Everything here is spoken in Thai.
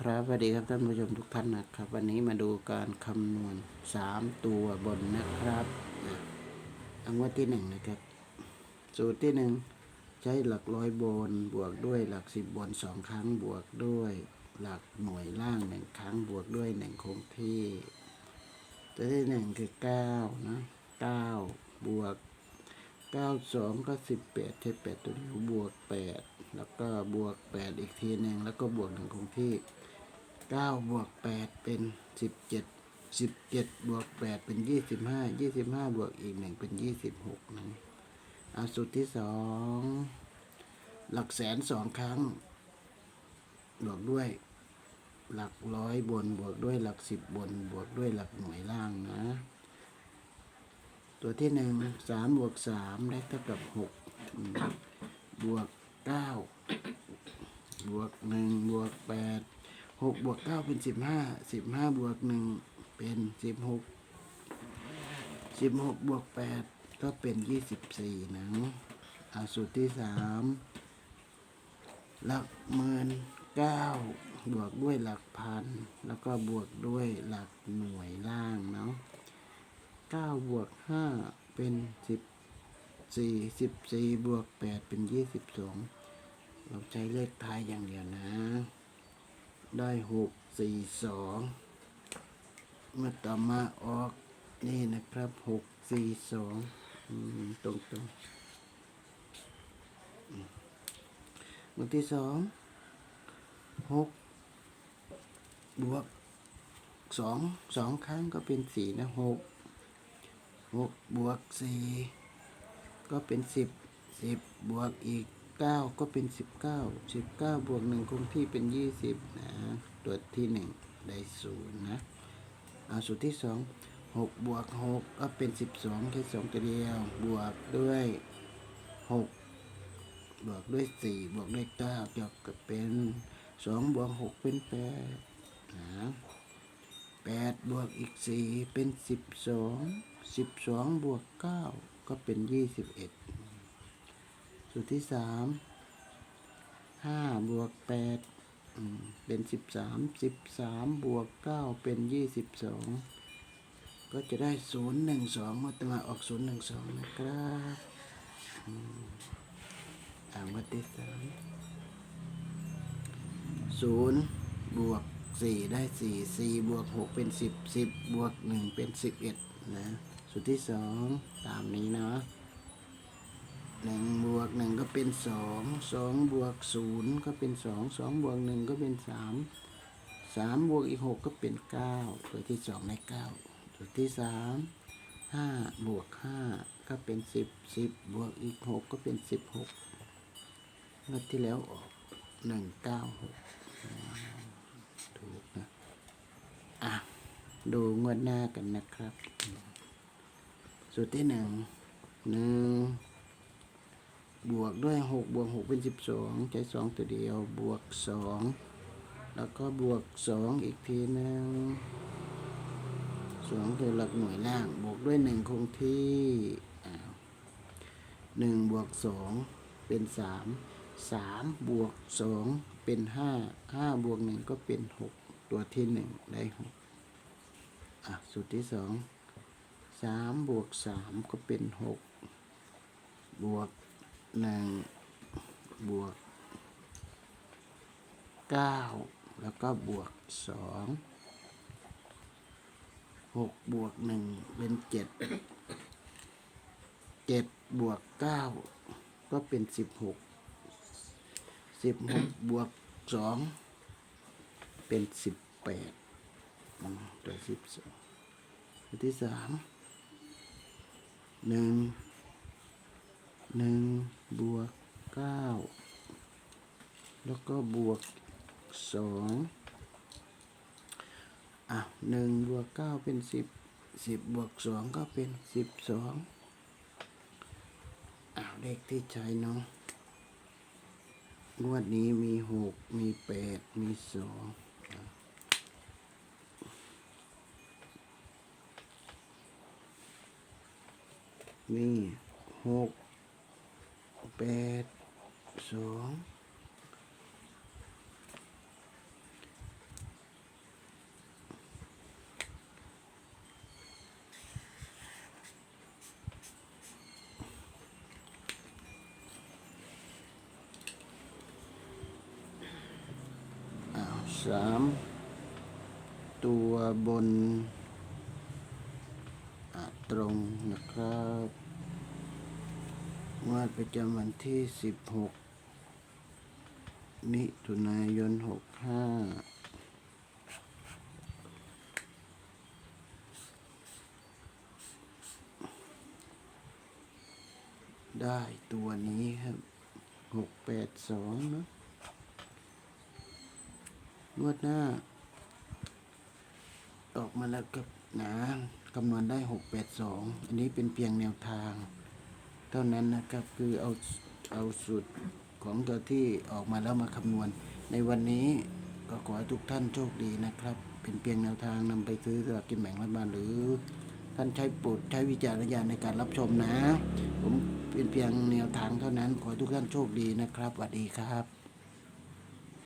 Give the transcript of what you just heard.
ครับสวัสดีครับท่านผู้ชมทุกท่านนะครับ วันนี้มาดูการคำนวณสามตัวบนนะครับนะอังวดที่หนึ่งนะครับ สูตรที่หนึ่งใช้หลักร้อยบน บวกด้วยหลักสิบบนสองครั้งบวกด้วยหลักหน่วยล่างหนึ่งครั้งบวกด้วยหนึ่งคงที่ ตัวที่หนึ่งคือเก้านะเก้าบวก ก้าสองก็สิบแปดใช้แปดตัวเดียวบวกแปดแล้วก็บวกแปดอีกทีหนึ่งแล้วก็บวกหนึ่งคงที่เก้าบวกแปดเป็นสิบเจ็ดสิบเจ็ดบวกแปดเป็นยี่สิบห้ายี่สิบห้าบวกอีกหนึ่งเป็นยี่สิบหกนะเอาสูตรที่สองหลักแสนสองครั้ง บวกด้วย หลักร้อยบนบวกด้วยหลักสิบบนบวกด้วยหลักหน่วยล่างนะ ตัวที่หนึ่งสามบวกสามได้เท่ากับหกบวกเก้าบวกหนึ่งบวกแปดหกบวกเก้าเป็นสิบห้าสิบห้าบวกหนึ่งเป็นสิบหกสิบหกบวกแปดก็เป็นยี่สิบสี่นะเอาสูตรที่สามหลักหมื่นเก้าบวกด้วยหลักพัน แล้วก็บวกด้วยหลักหน่วยล่างเนาะ เก้าบวกห้าเป็นสิบสี่สิบสี่บวกแปดเป็นยี่สิบสองเราใช้เลขท้ายอย่างเดียวนะ ได้หกสี่สองเมื่อต่อมาออกนี่นะครับหกสี่สองตรงตรงๆอืมหมวที่สองหกบวกสองสองครั้งก็เป็นสี่นะหก หกบวกสี่ก็เป็นสิบสิบบวกอีกเก้าก็เป็นสิบเก้าสิบเก้าบวกหนึ่งคงที่เป็นยี่สิบนะตัวที่หนึ่งได้ศูนย์นะเอาสูตรที่สองหกบวกหกก็เป็นสิบสองแค่สองตัวเดียว บวกด้วยหกบวกด้วยสี่บวกด้วยเก้าจบก็เป็นสองบวกหกเป็นแปดนะ แปดบวกอีกสี่เป็นสิบสองสิบสองบวกเก้าก็เป็นยี่สิบเอ็ดสูตรที่สามห้าบวกแปดเป็นสิบสามสิบสามบวกเก้าเป็นยี่สิบสองก็จะได้ศูนย์หนึ่งสองมาตมาออกศูนย์หนึ่งสองนะครับอ่างวัดที่สามศูนย์บวก สี่ได้สี่สี่บวกหกเป็นสิบสิบบวกหนึ่งเป็นสิบเอ็ดนะสูตรที่สองตามนี้เนาะหนึ่งบวกหนึ่งก็เป็นสองสองบวกศูนย์ก็เป็นสองสองบวกหนึ่งก็เป็นสามสามบวกอีกหกก็เป็นเก้าตัวที่สองได้เก้าตัวที่สามห้าบวกห้าก็เป็นสิบสิบบวกอีกหกก็เป็นสิบหกงวดที่แล้วออกหนึ่งเก้าหก ถูกนะ อะ ดูงวดหน้ากันนะครับ สูตรที่หนึ่งหนึ่งบวกด้วยหกบวกหกเป็นสิบสองใช้สองตัวเดียว บวกสองแล้วก็บวกสองอีกทีหนึ่งสองคือหลักหน่วยล่าง บวกด้วยหนึ่งคงที่หนึ่งบวกสองเป็นสามสามบวกสองเป็นห้าห้าบวกหนึ่งก็เป็นหกตัวที่หนึ่งได้หก สูตรที่สองสามบวกสามก็เป็นหกบวกหนึ่งบวกเก้าแล้วก็บวกสองหกบวกหนึ่งเป็นเจ็ดเจ็ดบวกเก้าก็เป็นสิบหกสิบหกบวกสองเป็นสิบแปด ตัวสิบสองตัวที่สามหนึ่งหนึ่งบวกเก้าแล้วก็บวกสองอะหนึ่งบวกเก้าเป็นสิบสิบบวกสองก็เป็นสิบสองอ้าวเลขที่ใช้เนาะงวดนี้มีหกมีแปดมีสอง นี่หกแปดสองสามตัวบน ตรงนะครับงวดประจำวันที่สิบหกมิถุนายนหกห้าได้ตัวนี้ครับหกแปดสองเนอะนวดหน้า ออกมาแล้วกับ นะคำนวณได้หกแปดสองอันนี้เป็นเพียงแนวทาง เท่านั้นนะครับคือเอาเอาสูตรของตัวที่ออกมาแล้วมาคำนวณ ในวันนี้ก็ขอให้ทุกท่านโชคดีนะครับ เป็นเพียงแนวทางนำไปซื้อสลากกินแบ่งรัฐบาลหรือ ท่านใช้โปรดใช้วิจารณญาณในการรับชมนะ ผมเป็นเพียงแนวทางเท่านั้น ขอให้ทุกท่านโชคดีนะครับสวัสดีครับ